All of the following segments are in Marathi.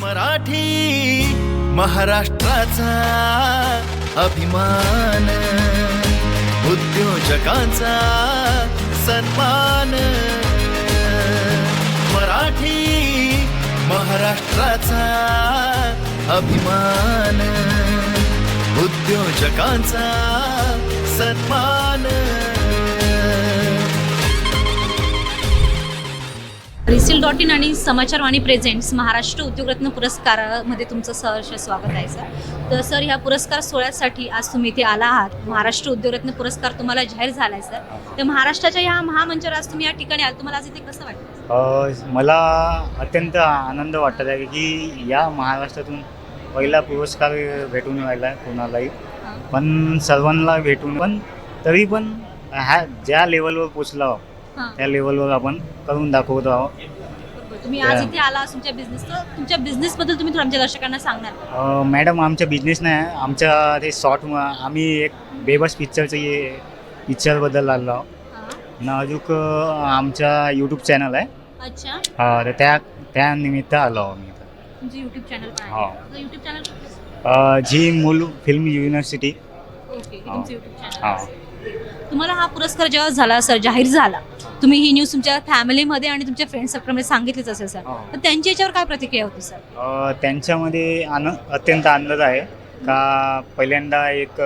मराठी महाराष्ट्राचा अभिमान उद्योजकांचा सन्मान. मराठी महाराष्ट्राचा अभिमान उद्योजकांचा सन्मान. रिसिल डॉट इन आणि समाचारवाणी प्रेझेंट्स महाराष्ट्र उद्योगरत्न पुरस्कारामध्ये तुमचं सहर्ष स्वागत आहे सर. तर सर ह्या पुरस्कार सोहळ्यासाठी आज तुम्ही इथे आला आहात. महाराष्ट्र उद्योगरत्न पुरस्कार तुम्हाला जाहीर झाला आहे सर. तर महाराष्ट्राच्या ह्या महामंचावर आज तुम्ही या ठिकाणी आल तुम्हाला आज इथे कसं वाटतं मला अत्यंत आनंद वाटत आहे की या महाराष्ट्रातून पहिला पुरस्कार भेटून राहिला कोणालाही. हां. पण सर्वांना भेटून पण तरी पण ह्या ज्या लेवलवर पोचलो आहोत, हां. त्या लेवलवर आपण करून दाखवत आहोत बरोबर. तुम्ही आज इथे आला तुमच्या बिझनेस तर तुमच्या बिझनेसबद्दल तुम्ही थोडं आमच्या दर्शकांना सांगणार का? अ, मॅडम आमचा बिझनेस नाही आहे आमच्या ते शॉर्ट आम्ही एक बेबस पिक्चरचं पिक्चरबद्दल आलो आहोत हां. न अजून आमचा यूट्यूब चॅनल आहे अच्छा अ, तर त्या त्या निमित्त आलो मी इथं. तुमचं युट्यूब चॅनल पण हां. आहे युट्यूब चॅनल अ, जी मूल फिल्म युनिव्हर्सिटी ओके हां. तुमचं युट्यूब हां तुम्हाला हा पुरस्कार जेव्हा झाला सर जाहीर झाला तुम्ही ही न्यूज तुमच्या फॅमिलीमध्ये आणि तुमच्या फ्रेंड सर्कलमध्ये सांगितलीच असेल सर. हो. तर त्यांच्या याच्यावर काय प्रतिक्रिया होती सर? अ, त्यांच्यामध्ये आन अत्यंत आनंद आहे. का पहिल्यांदा एक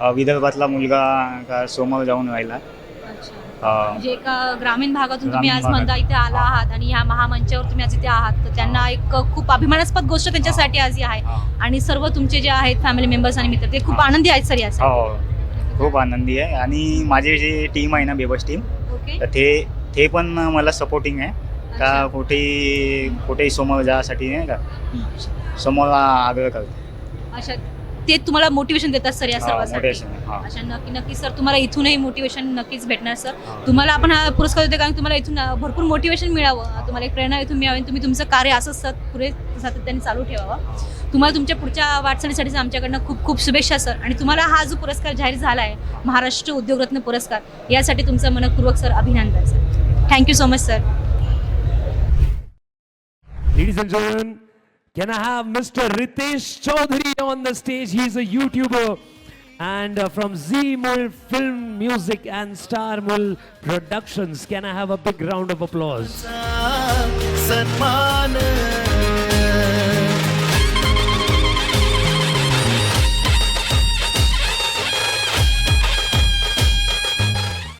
अ, विदर्भातला मुलगा का समोर जाऊन राहिला. अ, म्हणजे एका ग्रामीण भागातून तुम्ही आज भागात. मंदा इथे आला आहात आणि ह्या महामंचावर तुम्ही आज इथे आहात. तर त्यांना एक खूप अभिमानास्पद गोष्ट त्यांच्यासाठी आज ही आहे. हा. आणि सर्व तुमचे जे आहेत फॅमिली मेंबर्स आणि मित्र ते खूप. आनंदी आहेत सर यासाठी हो. खूप आनंदी आहे. आणि माझे जे टीम आहे ना बेबस टीम ओके. तर ते ते पण मला सपोर्टिंग आहे. का अच्छा. कुठेही कुठेही समोर जासाठी नाही का? समोर आग्रह करते. अच्छा ते तुम्हाला मोटिवेशन देतात सर या हा, सर्वांसाठी. motivation हा. अच्छा नक्की नक्की सर तुम्हाला इथूनही मोटिवेशन नक्कीच भेटणार सर. तुम्हाला आपण हा पुरस्कार देतो कारण तुम्हाला इथून अ, भरपूर मोटिवेशन मिळावं. तुम्हाला एक प्रेरणा इथून मिळावी आणि तुम्ही तुमचं कार्य असंच सत पुढे सातत्याने चालू ठेवावं. तुम्हाला तुमच्या पुढच्या वाटचालीसाठी आमच्याकडनं खूप खूप शुभेच्छा सर. आणि तुम्हाला हा जो पुरस्कार जाहीर झाला आहे महाराष्ट्र उद्योगरत्न पुरस्कार यासाठी तुमचं मनपूर्वक सर अभिनंदन sir. Thank you so much sir Ladies and gentlemen, Can I have Mr. Ritesh Chaudhary on the stage? He's a YouTuber and uh, from Zmul Film Music and Starmul Productions. Can I have a big round of applause?